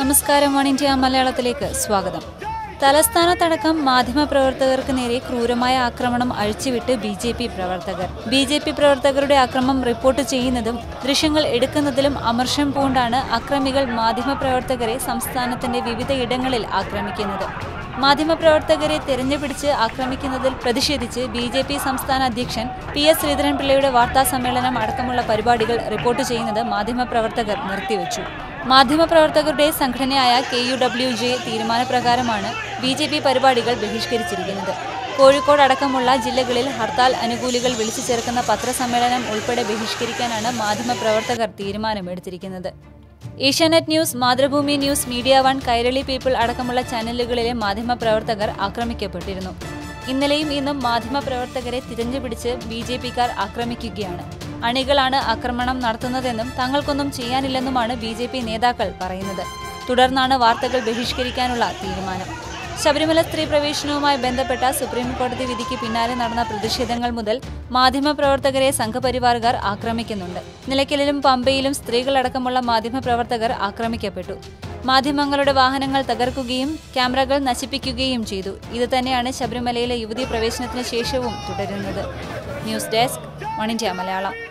നമസ്കാരം one India മലയാളത്തിലേക്ക് സ്വാഗതം. തലസ്ഥാനത്തടക്കം മാധ്യമപ്രവർത്തകർക്ക് നേരെ ക്രൂരമായ ആക്രമണം അഴിച്ചുവിട്ട് ബി ജെ പി പ്രവർത്തകർ. ബി ജെ പി പ്രവർത്തകരുടെ അക്രമം റിപ്പോർട്ട് ചെയ്യുന്നതും ദൃശ്യങ്ങൾ എടുക്കുന്നതിലും അമർഷം പൂണ്ടാണ് അക്രമികൾ മാധ്യമപ്രവർത്തകരെ സംസ്ഥാനത്തിന്റെ വിവിധ ഇടങ്ങളിൽ ആക്രമിക്കുന്നത്. മാധ്യമപ്രവർത്തകരെ തെരഞ്ഞുപിടിച്ച് ആക്രമിക്കുന്നതിൽ പ്രതിഷേധിച്ച് ബി ജെ പി സംസ്ഥാന അധ്യക്ഷൻ പി എസ് ശ്രീധരൻപിള്ളയുടെ വാർത്താ സമ്മേളനം അടക്കമുള്ള പരിപാടികൾ റിപ്പോർട്ട് ചെയ്യുന്നത് മാധ്യമപ്രവർത്തകർ നിർത്തിവെച്ചു. മാധ്യമപ്രവർത്തകരുടെ സംഘടനയായ കെ യു ഡബ്ല്യു ജെ തീരുമാനപ്രകാരമാണ് ബി ജെ പി പരിപാടികൾ ബഹിഷ്കരിച്ചിരിക്കുന്നത്. കോഴിക്കോട് അടക്കമുള്ള ജില്ലകളിൽ ഹർത്താൽ അനുകൂലികൾ വിളിച്ചു ചേർക്കുന്ന പത്രസമ്മേളനം ഉൾപ്പെടെ ബഹിഷ്കരിക്കാനാണ് മാധ്യമപ്രവർത്തകർ തീരുമാനമെടുത്തിരിക്കുന്നത്. Asianet news Mathrubhumi news media one Kairali people അടക്കമുള്ള ചാനലുകളിലെ മാധ്യമപ്രവർത്തകർ ആക്രമിക്കപ്പെട്ടിരുന്നു. ഇന്നലെയും ഇന്നും മാധ്യമപ്രവർത്തകരെ തിരഞ്ഞുപിടിച്ച് ബി ജെ പിക്കാർ ആക്രമിക്കുകയാണ്. അണികളാണ് ആക്രമണം നടത്തുന്നതെന്നും തങ്ങൾക്കൊന്നും ചെയ്യാനില്ലെന്നുമാണ് ബി ജെ പി നേതാക്കൾ പറയുന്നത്. തുടർന്നാണ് വാർത്തകൾ ബഹിഷ്കരിക്കാനുള്ള തീരുമാനം. ശബരിമല സ്ത്രീ പ്രവേശനവുമായി ബന്ധപ്പെട്ട സുപ്രീം കോടതി വിധിക്ക് പിന്നാലെ നടന്ന പ്രതിഷേധങ്ങൾ മുതൽ മാധ്യമപ്രവർത്തകരെ സംഘപരിവാറുകാർ ആക്രമിക്കുന്നുണ്ട്. നിലയ്ക്കലിലും പമ്പയിലും സ്ത്രീകളടക്കമുള്ള മാധ്യമപ്രവർത്തകർ ആക്രമിക്കപ്പെട്ടു. മാധ്യമങ്ങളുടെ വാഹനങ്ങൾ തകർക്കുകയും ക്യാമറകൾ നശിപ്പിക്കുകയും ചെയ്തു. ഇത് തന്നെയാണ് ശബരിമലയിലെ യുവതി പ്രവേശനത്തിന് ശേഷവും തുടരുന്നത്. News desk one Malayalam.